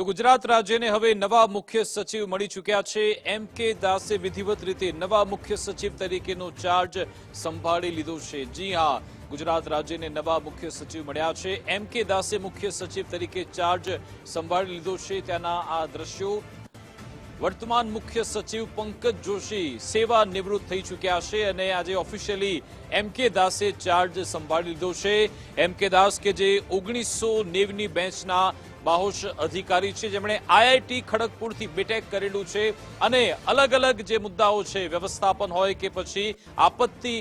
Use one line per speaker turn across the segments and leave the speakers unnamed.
તો ગુજરાત રાજ્યને હવે નવા મુખ્ય સચિવ મળી ચૂક્યા છે. એમ કે દાસે વિધિવત રીતે નવા મુખ્ય સચિવ તરીકેનો ચાર્જ સંભાળી લીધો છે. જી હા, ગુજરાત રાજ્યને નવા મુખ્ય સચિવ મળ્યા છે. એમ કે દાસે મુખ્ય સચિવ તરીકે ચાર્જ સંભાળી લીધો છે. ત્યાંના આ દ્રશ્યો. વર્તમાન મુખ્ય સચિવ પંકજ જોશી સેવા નિવૃત્ત થઈ ચૂક્યા છે અને આજે ઓફિશિયલી એમ કે દાસે ચાર્જ સંભાળી લીધો છે. એમ કે દાસ કે જે ઓગણીસો નેવની બેન્ચના બાહોશ અધિકારી છે, જેમણે આઈઆઈટી ખડગપુરથી બીટેક કરેલું છે. અને અલગ અલગ જે મુદ્દાઓ છે, વ્યવસ્થાપન હોય કે પછી આપત્તિ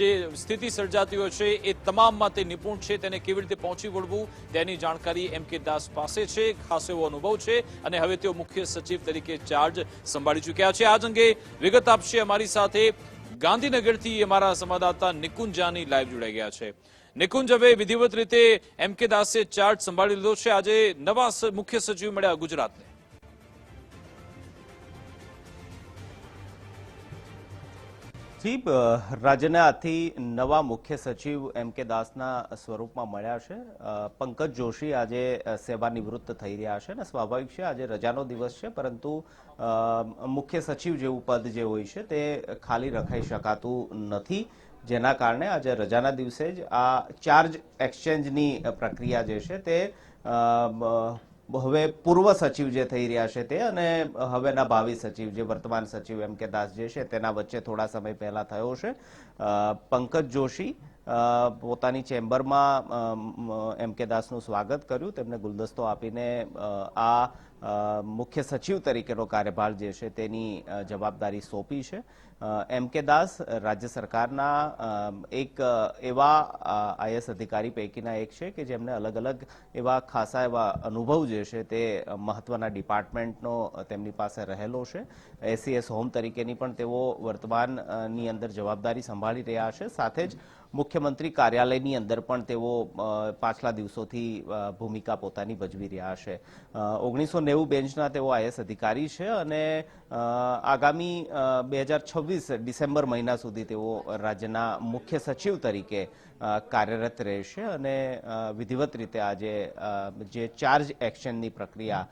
જે સ્થિતિ સર્જાતી હોય છે, એ તમામમાં તે નિપુણ છે, તેને કેવી રીતે પહોંચી વળવું, તેની જાણકારી એમ કે દાસ પાસે છે, ખાસ એવો અનુભવ છે. અને હવે તેઓ મુખ્ય સચિવ તરીકે ચાર્જ સંભાળી ચૂક્યા છે. આજ અંગે વિગત આપશે અમારી સાથે ગાંધીનગરથી અમારા સંવાદદાતા નિકુંજાની લાઈવ જોડાઈ ગયા છે. નિકુંજ હવે વિધિવત રીતે એમ કે દાસે ચાર્જ સંભાળી લીધો છે. આજે નવા મુખ્ય સચિવ મળ્યા ગુજરાતને.
જી રાજ્યના આથી નવા મુખ્ય સચિવ એમ કે દાસના સ્વરૂપમાં મળ્યા છે. પંકજ જોશી આજે સેવાનિવૃત્ત સેવા નિવૃત્ત થઈ રહ્યા છે અને સ્વાભાવિક છે આજે રજાનો દિવસ છે, પરંતુ મુખ્ય સચિવ જેવું પદ જે હોય છે તે ખાલી રખાઈ શકાતું નથી. જેના કારણે આજે રજાના દિવસે જ આ ચાર્જ એક્સચેન્જની પ્રક્રિયા જે છે તે હવે પૂર્વ સચિવ જે થઈ રહ્યા છે તે અને હવેના ભાવિ સચિવ, જે વર્તમાન સચિવ એમ કે દાસ જે છે, તેના વચ્ચે થોડા સમય પહેલા થયો છે. પંકજ જોશી પોતાની ચેમ્બરમાં એમ કે દાસનું સ્વાગત કર્યું. તેમને ગુલદસ્તો આપીને આ મુખ્ય સચિવ તરીકેનો કાર્યભાર જે છે તેની જવાબદારી સોંપી છે. એમ કે દાસ, રાજ્ય સરકારના એક એવા આઈએસ અધિકારી પૈકીના એક છે કે જેમને અલગ અલગ એવા ખાસા એવા અનુભવ જે છે તે મહત્વના ડિપાર્ટમેન્ટનો તેમની પાસે રહેલો છે. એસીએસ હોમ તરીકેની પણ તેઓ વર્તમાનની અંદર જવાબદારી સંભાળી રહ્યા છે. સાથે જ મુખ્યમંત્રી કાર્યાલયની અંદર પણ તેઓ પાછલા દિવસોથી ભૂમિકા પોતાની ભજવી રહ્યા છે. ઓગણીસો નેવું બેન્ચના તેઓ આઈએસ અધિકારી છે અને આગામી બે હજાર છવ્વીસ ડિસેમ્બર મહિના સુધી તેઓ રાજ્યના મુખ્ય સચિવ તરીકે કાર્યરત રહેશે અને વિધિવત રીતે આજે જે ચાર્જ એક્શનની પ્રક્રિયા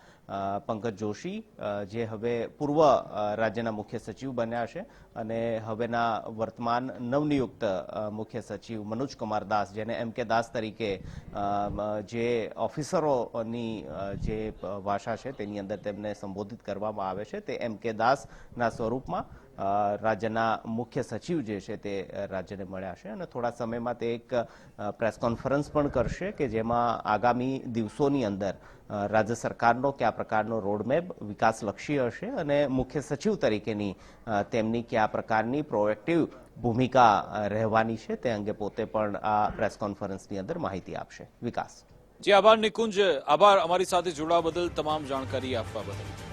પંકજ જોશી જે હવે પૂર્વ રાજ્યના મુખ્ય સચિવ બન્યા છે અને હવેના વર્તમાન નવનિયુક્ત મુખ્ય સચિવ મનોજ કુમાર દાસ, જેને એમ કે દાસ તરીકે જે ઓફિસરોની જે ભાષા છે તેની અંદર તેમને સંબોધિત કરવામાં આવે છે, તે એમ કે દાસના સ્વરૂપમાં રાજ્યના મુખ્ય સચિવ જે છે તે રાજ્યને મળ્યા છે અને થોડા સમયમાં તે એક પ્રેસ કોન્ફરન્સ પણ કરશે કે જેમાં આગામી દિવસોની અંદર રાજ્ય સરકારનો કયા પ્રકારનો રોડમેપ વિકાસલક્ષી હશે અને મુખ્ય સચિવ તરીકેની તેમની કયા પ્રકારની પ્રોએક્ટિવ ભૂમિકા રહેવાની છે તે અંગે પોતે પણ આ પ્રેસ કોન્ફરન્સની અંદર માહિતી આપશે. વિકાસ.
જી, આભાર નિકુંજ. આભાર અમારી સાથે જોડાવા બદલ તમામ જાણકારી આપવા બદલ.